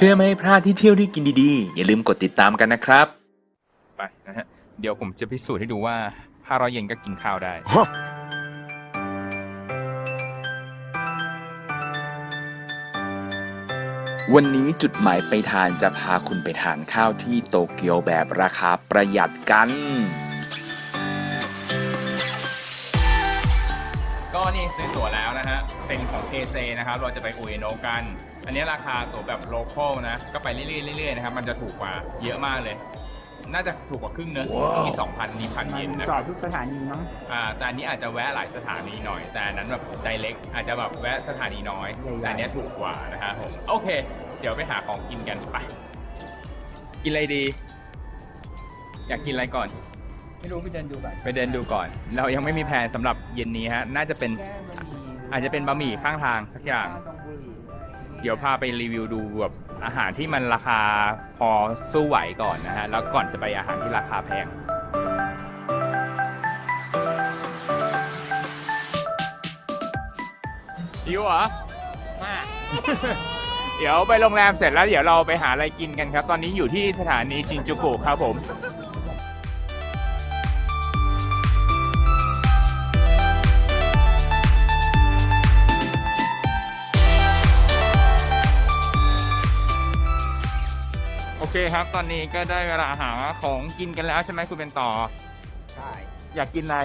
เพื่อไม่ให้พลาดที่เที่ยวที่กินดีๆ อย่าลืมกดติดตามกันนะครับ ไปนะฮะ เดี๋ยวผมจะพิสูจน์ให้ดูว่าถ้าเราเย็นก็กินข้าวได้ วันนี้จุดหมายไปทานจะพาคุณไปทานข้าวที่โตเกียวแบบราคาประหยัดกัน ก็นี่ซื้อตั๋วแล้วนะฮะ เป็นของเ s นะครับ เราจะไปอุเอโนะกัน อันนี้ราคาตั๋วแบบโลคอลนะ ก็ไปเรื่อยๆเรื่อยๆนะครับ มันจะถูกกว่าเยอะมากเลย น่าจะถูกกว่าครึ่งเนอะมี2,000นี่พันเยนนะ จอดทุกสถานีมั้งอ่าแต่อันนี้อาจจะแวะหลายสถานีหน่อย แต่อันนั้นแบบไดเล็กอาจจะแบบแวะสถานีน้อยใหญ่ๆแต่อันเนี้ยถูกกว่านะฮะผม โอเค เดี๋ยวไปหาของกินกันไป กินอะไรดี อยากกินอะไรก่อน ไม่รู้ไปเดินดูก่อนไปเดินดูก่อน เรายังไม่มีแผนสำหรับเย็นนี้ฮะ น่าจะเป็นอาจจะเป็นบะหมี่ข้างทางสักอย่าง เดี๋ยวพาไปรีวิวดูแบบอาหารที่มันราคาพอสู้ไหวก่อนนะฮะ แล้วก่อนจะไปอาหารที่ราคาแพงหิวเหรอ มาก เดี๋ยวไปโรงแรมเสร็จแล้วเดี๋ยวเราไปหาอะไรกินกันครับ ตอนนี้อยู่ที่สถานีจินจูกุครับผม คครับ ตอนนี้ก็ได้เวลาหาของกินกันแล้วใช่ไหมคุณเป็นต่อ ใช่อยากกินอะไร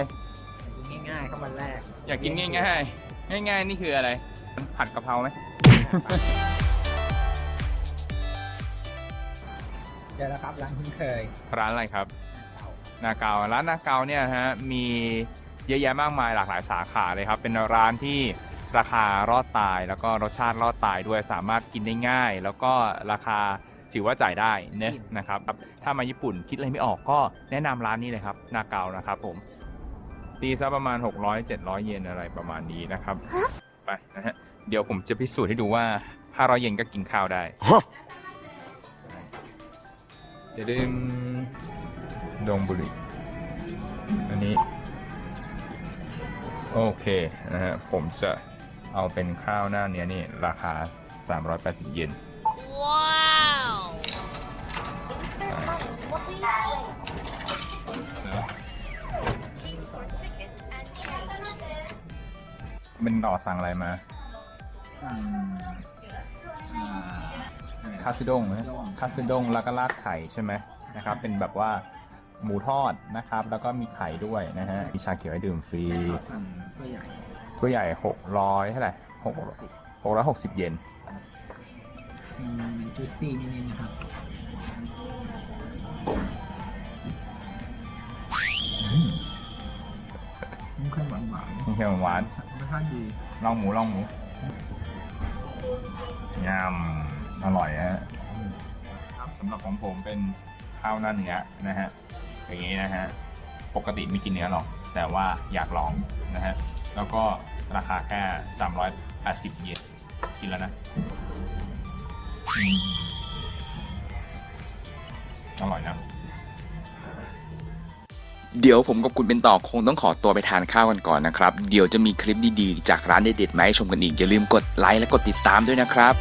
กินง่ายๆเข้ามาแรกอยากกินง่ายๆง่ายๆนี่คืออะไร ผัดกะเพราไหมเจอแล้วครับร้านคุ้นเคยร้านอะไรครับ นาเการ้านนาเกาเนี่ยฮะมีเยอะแยะมากมายหลากหลายสาขาเลยครับ เป็นร้านที่ราคารอดตายแล้วก็รสชาติรอดตายด้วยสามารถกินได้ง่าย แล้วก็ราคา ถือว่าจ่ายได้เนะนะครับ ถ้ามาญี่ปุ่นคิดอะไรไม่ออกก็แนะนำร้านนี้เลยครับนาเกานะครับผมตีซะประมาณ 600-700 เยนอะไรประมาณนี้นะครับไปนะฮะเดี๋ยวผมจะพิสูจน์ให้ดูว่า500เยนก็กินข้าวได้เดี๋ยวดึงดงบุรีอันนี้ โอเคนะฮะผมจะเอาเป็นข้าวหน้าเนี้ยนี่ราคา 380 เยน เป็นต่อสั่งอะไรมาคาซิดงนะคาซิดงแล้วก็ราดไข่ใช่ไหมนะครับ เป็นแบบว่าหมูทอดนะครับ แล้วก็มีไข่ด้วยนะฮะมีชาเขียวให้ดื่มฟรีตัวใหญ่ถ้วยใหญ่หกร้อยเท่าไหร่หกหกร้อยหกสิบเยนอืมจุดซี่นิดๆนะครับ เค็มหวานรสชาติดีลองหมูลองหมูยำอร่อยฮะครับสำหรับของผมเป็นข้าวหน้าเนื้อนะฮะอย่างนี้นะฮะปกติไม่กินเนื้อหรอก แต่ว่าอยากลองนะฮะแล้วก็ราคาแค่ 380 เยนกินแล้วนะอืมอร่อยนะ เดี๋ยวผมกับคุณเป็นต่อคงต้องขอตัวไปทานข้าวกันก่อนนะครับ เดี๋ยวจะมีคลิปดีๆ จากร้านเด็ดๆมาให้ชมกันอีก อย่าลืมกดไลค์และกดติดตามด้วยนะครับ